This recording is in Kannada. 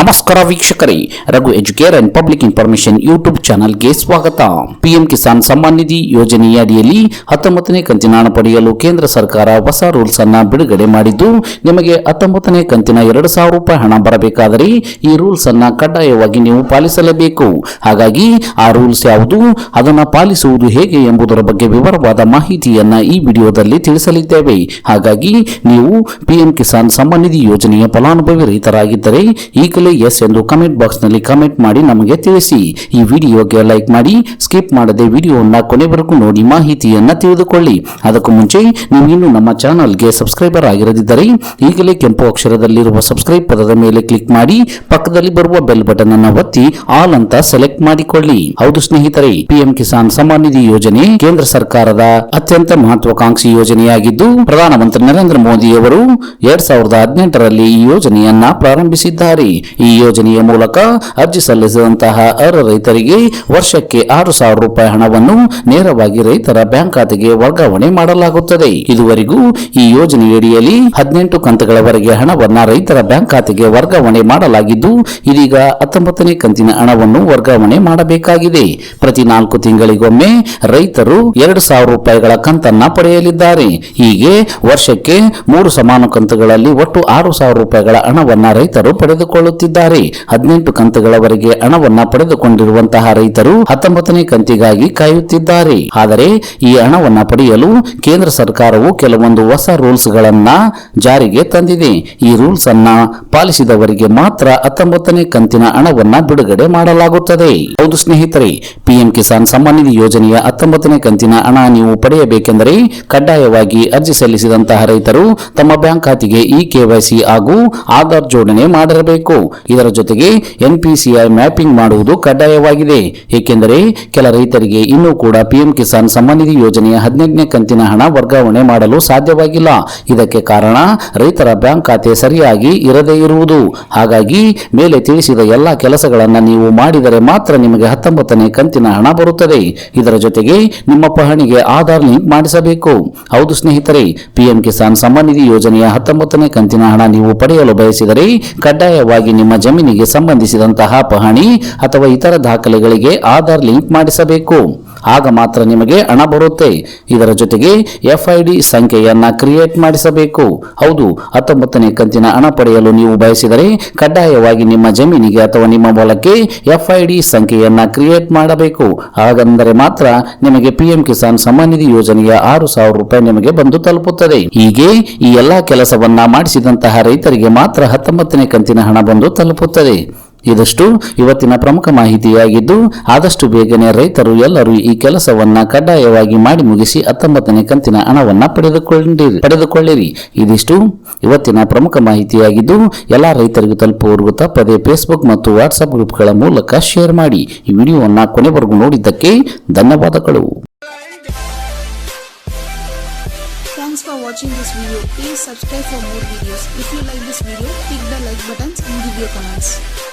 ನಮಸ್ಕಾರ ವೀಕ್ಷಕರೇ, Raghu educare and public information YouTube ಚಾನಲ್ಗೆ ಸ್ವಾಗತ. ಪಿಎಂ ಕಿಸಾನ್ ಸಮ್ಮಾನ್ ನಿಧಿ ಯೋಜನೆಯ ಅಡಿಯಲ್ಲಿ ಹತ್ತೊಂಬತ್ತನೇ ಕಂತಿನ ಹಣ ಪಡೆಯಲು ಕೇಂದ್ರ ಸರ್ಕಾರ ಹೊಸ ರೂಲ್ಸ್ ಅನ್ನ ಬಿಡುಗಡೆ ಮಾಡಿದ್ದು, ನಿಮಗೆ ಹತ್ತೊಂಬತ್ತನೇ ಕಂತಿನ ಎರಡು ಸಾವಿರ ರೂಪಾಯಿ ಹಣ ಬರಬೇಕಾದರೆ ಈ ರೂಲ್ಸ್ ಅನ್ನ ಕಡ್ಡಾಯವಾಗಿ ನೀವು ಪಾಲಿಸಲೇಬೇಕು. ಹಾಗಾಗಿ ಆ ರೂಲ್ಸ್ ಯಾವುದು, ಅದನ್ನು ಪಾಲಿಸುವುದು ಹೇಗೆ ಎಂಬುದರ ಬಗ್ಗೆ ವಿವರವಾದ ಮಾಹಿತಿಯನ್ನ ಈ ವಿಡಿಯೋದಲ್ಲಿ ತಿಳಿಸಲಿದ್ದೇವೆ. ಹಾಗಾಗಿ ನೀವು ಪಿಎಂ ಕಿಸಾನ್ ಸಮ್ಮಾನ್ ನಿಧಿ ಯೋಜನೆಯ ಫಲಾನುಭವಿ ರೈತರಾಗಿದ್ದರೆ ಈಗಲೇ ಎಸ್ ಎಂದು ಕಮೆಂಟ್ ಬಾಕ್ಸ್ನಲ್ಲಿ ಕಮೆಂಟ್ ಮಾಡಿ ನಮಗೆ ತಿಳಿಸಿ. ಈ ವಿಡಿಯೋಗೆ ಲೈಕ್ ಮಾಡಿ ಸ್ಕಿಪ್ ಮಾಡದೆ ವಿಡಿಯೋವನ್ನ ಕೊನೆವರೆಗೂ ನೋಡಿ ಮಾಹಿತಿಯನ್ನ ತಿಳಿದುಕೊಳ್ಳಿ. ಅದಕ್ಕೂ ಮುಂಚೆ ನೀವು ಇನ್ನು ನಮ್ಮ ಚಾನಲ್ಗೆ ಸಬ್ಸ್ಕ್ರೈಬರ್ ಆಗಿರದಿದ್ದರೆ ಈಗಲೇ ಕೆಂಪು ಅಕ್ಷರದಲ್ಲಿರುವ ಸಬ್ಸ್ಕ್ರೈಬ್ ಪದದ ಮೇಲೆ ಕ್ಲಿಕ್ ಮಾಡಿ, ಪಕ್ಕದಲ್ಲಿ ಬರುವ ಬೆಲ್ ಬಟನ್ ಅನ್ನು ಒತ್ತಿ ಆಲ್ ಅಂತ ಸೆಲೆಕ್ಟ್ ಮಾಡಿಕೊಳ್ಳಿ. ಹೌದು ಸ್ನೇಹಿತರೆ ಪಿಎಂ ಕಿಸಾನ್ ಸಮ್ಮಾನ್ ನಿಧಿ ಯೋಜನೆ ಕೇಂದ್ರ ಸರ್ಕಾರದ ಅತ್ಯಂತ ಮಹತ್ವಾಕಾಂಕ್ಷಿ ಯೋಜನೆಯಾಗಿದ್ದು, ಪ್ರಧಾನಮಂತ್ರಿ ನರೇಂದ್ರ ಮೋದಿ ಅವರು ಎರಡ್ ಸಾವಿರದ ಹದಿನೆಂಟರಲ್ಲಿ ಈ ಯೋಜನೆಯನ್ನ ಪ್ರಾರಂಭಿಸಿದ್ದಾರೆ. ಈ ಯೋಜನೆಯ ಮೂಲಕ ಅರ್ಜಿ ಸಲ್ಲಿಸಿದಂತಹ ಅರ್ಹ ರೈತರಿಗೆ ವರ್ಷಕ್ಕೆ ಆರು ಸಾವಿರ ರೂಪಾಯಿ ಹಣವನ್ನು ನೇರವಾಗಿ ರೈತರ ಬ್ಯಾಂಕ್ ಖಾತೆಗೆ ವರ್ಗಾವಣೆ ಮಾಡಲಾಗುತ್ತದೆ. ಇದುವರೆಗೂ ಈ ಯೋಜನೆಯಡಿಯಲ್ಲಿ ಹದಿನೆಂಟು ಕಂತುಗಳವರೆಗೆ ಹಣವನ್ನ ರೈತರ ಬ್ಯಾಂಕ್ ಖಾತೆಗೆ ವರ್ಗಾವಣೆ ಮಾಡಲಾಗಿದ್ದು, ಇದೀಗ ಹತ್ತೊಂಬತ್ತನೇ ಕಂತಿನ ಹಣವನ್ನು ವರ್ಗಾವಣೆ ಮಾಡಬೇಕಾಗಿದೆ. ಪ್ರತಿ ನಾಲ್ಕು ತಿಂಗಳಿಗೊಮ್ಮೆ ರೈತರು ಎರಡು ಸಾವಿರ ರೂಪಾಯಿಗಳ ಕಂತನ್ನ ಪಡೆಯಲಿದ್ದಾರೆ. ಹೀಗೆ ವರ್ಷಕ್ಕೆ ಮೂರು ಸಮಾನ ಕಂತುಗಳಲ್ಲಿ ಒಟ್ಟು ಆರು ಸಾವಿರ ರೂಪಾಯಿಗಳ ಹಣವನ್ನ ರೈತರು ಪಡೆದುಕೊಳ್ಳುತ್ತಿದ್ದಾರೆ ಹದಿನೆಂಟು ಕಂತುಗಳವರೆಗೆ ಹಣವನ್ನ ಪಡೆದುಕೊಂಡಿರುವಂತಹ ರೈತರು ಹತ್ತೊಂಬತ್ತನೇ ಕಂತಿಗಾಗಿ ಕಾಯುತ್ತಿದ್ದಾರೆ. ಆದರೆ ಈ ಹಣವನ್ನ ಪಡೆಯಲು ಕೇಂದ್ರ ಸರ್ಕಾರವು ಕೆಲವೊಂದು ಹೊಸ ರೂಲ್ಸ್ ಗಳನ್ನ ಜಾರಿಗೆ ತಂದಿದೆ. ಈ ರೂಲ್ಸ್ ಅನ್ನ ಪಾಲಿಸಿದವರಿಗೆ ಮಾತ್ರ ಹತ್ತೊಂಬತ್ತನೇ ಕಂತಿನ ಹಣವನ್ನ ಬಿಡುಗಡೆ ಮಾಡಲಾಗುತ್ತದೆ. ಹೌದು ಸ್ನೇಹಿತರೆ, ಪಿಎಂ ಕಿಸಾನ್ ಸಮ್ಮಾನ್ ನಿಧಿ ಯೋಜನೆಯ ಹತ್ತೊಂಬತ್ತನೇ ಕಂತಿನ ಹಣ ನೀವು ಪಡೆಯಬೇಕೆಂದರೆ ಕಡ್ಡಾಯವಾಗಿ ಅರ್ಜಿ ಸಲ್ಲಿಸಿದಂತಹ ರೈತರು ತಮ್ಮ ಬ್ಯಾಂಕ್ ಖಾತೆಗೆ ಇ ಕೆವೈಸಿ ಹಾಗೂ ಆಧಾರ್ ಜೋಡಣೆ ಮಾಡಿರಬೇಕು. ಇದರ ಜೊತೆಗೆ ಎನ್ಪಿಸಿಐ ಮ್ಯಾಪಿಂಗ್ ಮಾಡುವುದು ಕಡ್ಡಾಯವಾಗಿದೆ. ಏಕೆಂದರೆ ಕೆಲ ರೈತರಿಗೆ ಇನ್ನೂ ಕೂಡ ಪಿಎಂ ಕಿಸಾನ್ ಸಮ್ಮಾನ ನಿಧಿ ಯೋಜನೆಯ ಹದಿನೆಂಟನೇ ಕಂತಿನ ಹಣ ವರ್ಗಾವಣೆ ಮಾಡಲು ಸಾಧ್ಯವಾಗಿಲ್ಲ. ಇದಕ್ಕೆ ಕಾರಣ ರೈತರ ಬ್ಯಾಂಕ್ ಖಾತೆ ಸರಿಯಾಗಿ ಇರದೇ ಇರುವುದು. ಹಾಗಾಗಿ ಮೇಲೆ ತಿಳಿಸಿದ ಎಲ್ಲಾ ಕೆಲಸಗಳನ್ನು ನೀವು ಮಾಡಿದರೆ ಮಾತ್ರ ನಿಮಗೆ ಹತ್ತೊಂಬತ್ತನೇ ಕಂತಿನ ಹಣ ಬರುತ್ತದೆ. ಇದರ ಜೊತೆಗೆ ನಿಮ್ಮ ಪಹಣಿಗೆ ಆಧಾರ್ ಲಿಂಕ್ ಮಾಡಿಸಬೇಕು. ಹೌದು ಸ್ನೇಹಿತರೆ, ಪಿಎಂ ಕಿಸಾನ್ ಸಮ್ಮಾನ ನಿಧಿ ಯೋಜನೆಯ ಹತ್ತೊಂಬತ್ತನೇ ಕಂತಿನ ಹಣ ನೀವು ಪಡೆಯಲು ಬಯಸಿದರೆ ಕಡ್ಡಾಯವಾಗಿ ನಿಮ್ಮ ಜಮೀನಿಗೆ ಸಂಬಂಧಿಸಿದಂತಹ ಪಹಣಿ ಅಥವಾ ಇತರ ದಾಖಲೆಗಳಿಗೆ ಆಧಾರ್ ಲಿಂಕ್ ಮಾಡಿಸಬೇಕು. ಆಗ ಮಾತ್ರ ನಿಮಗೆ ಹಣ ಬರುತ್ತೆ. ಇದರ ಜೊತೆಗೆ ಎಫ್ಐಡಿ ಸಂಖ್ಯೆಯನ್ನ ಕ್ರಿಯೇಟ್ ಮಾಡಿಸಬೇಕು. ಹೌದು, ಹತ್ತೊಂಬತ್ತನೇ ಕಂತಿನ ಹಣ ಪಡೆಯಲು ನೀವು ಬಯಸಿದರೆ ಕಡ್ಡಾಯವಾಗಿ ನಿಮ್ಮ ಜಮೀನಿಗೆ ಅಥವಾ ನಿಮ್ಮ ಹೊಲಕ್ಕೆ ಎಫ್ಐಡಿ ಸಂಖ್ಯೆಯನ್ನ ಕ್ರಿಯೇಟ್ ಮಾಡಬೇಕು. ಹಾಗಂದರೆ ಮಾತ್ರ ನಿಮಗೆ ಪಿಎಂ ಕಿಸಾನ್ ಸಮ್ಮಾನ್ ನಿಧಿ ಯೋಜನೆಯ ಆರು ಸಾವಿರ ರೂಪಾಯಿ ನಿಮಗೆ ಬಂದು ತಲುಪುತ್ತದೆ. ಹೀಗೆ ಈ ಎಲ್ಲಾ ಕೆಲಸವನ್ನ ಮಾಡಿಸಿದಂತಹ ರೈತರಿಗೆ ಮಾತ್ರ ಹತ್ತೊಂಬತ್ತನೇ ಕಂತಿನ ಹಣ ಬಂದು ತಲುಪುತ್ತದೆ. ಇದಷ್ಟು ಇವತ್ತಿನ ಪ್ರಮುಖ ಮಾಹಿತಿಯಾಗಿದ್ದು ಆದಷ್ಟು ಬೇಗನೆ ರೈತರು ಎಲ್ಲರೂ ಈ ಕೆಲಸವನ್ನ ಕಡ್ಡಾಯವಾಗಿ ಮಾಡಿ ಮುಗಿಸಿ ಹತ್ತೊಂಬತ್ತನೇ ಕಂತಿನ ಹಣವನ್ನ ಪಡೆದುಕೊಂಡಿರಿ ಪಡೆದುಕೊಳ್ಳಿರಿ ಇದಿಷ್ಟು ಇವತ್ತಿನ ಪ್ರಮುಖ ಮಾಹಿತಿಯಾಗಿದ್ದು ಎಲ್ಲ ರೈತರಿಗೂ ತಲುಪುವವರೆಗೂ ತಪ್ಪದೆ ಫೇಸ್ಬುಕ್ ಮತ್ತು ವಾಟ್ಸ್ಆಪ್ ಗ್ರೂಪ್ಗಳ ಮೂಲಕ ಶೇರ್ ಮಾಡಿ ಈ ವಿಡಿಯೋವನ್ನ ಕೊನೆವರೆಗೂ ನೋಡಿದ್ದಕ್ಕೆ ಧನ್ಯವಾದಗಳು Thanks for watching this video. Please subscribe for more videos. If you like this video, click the like buttons and give your comments.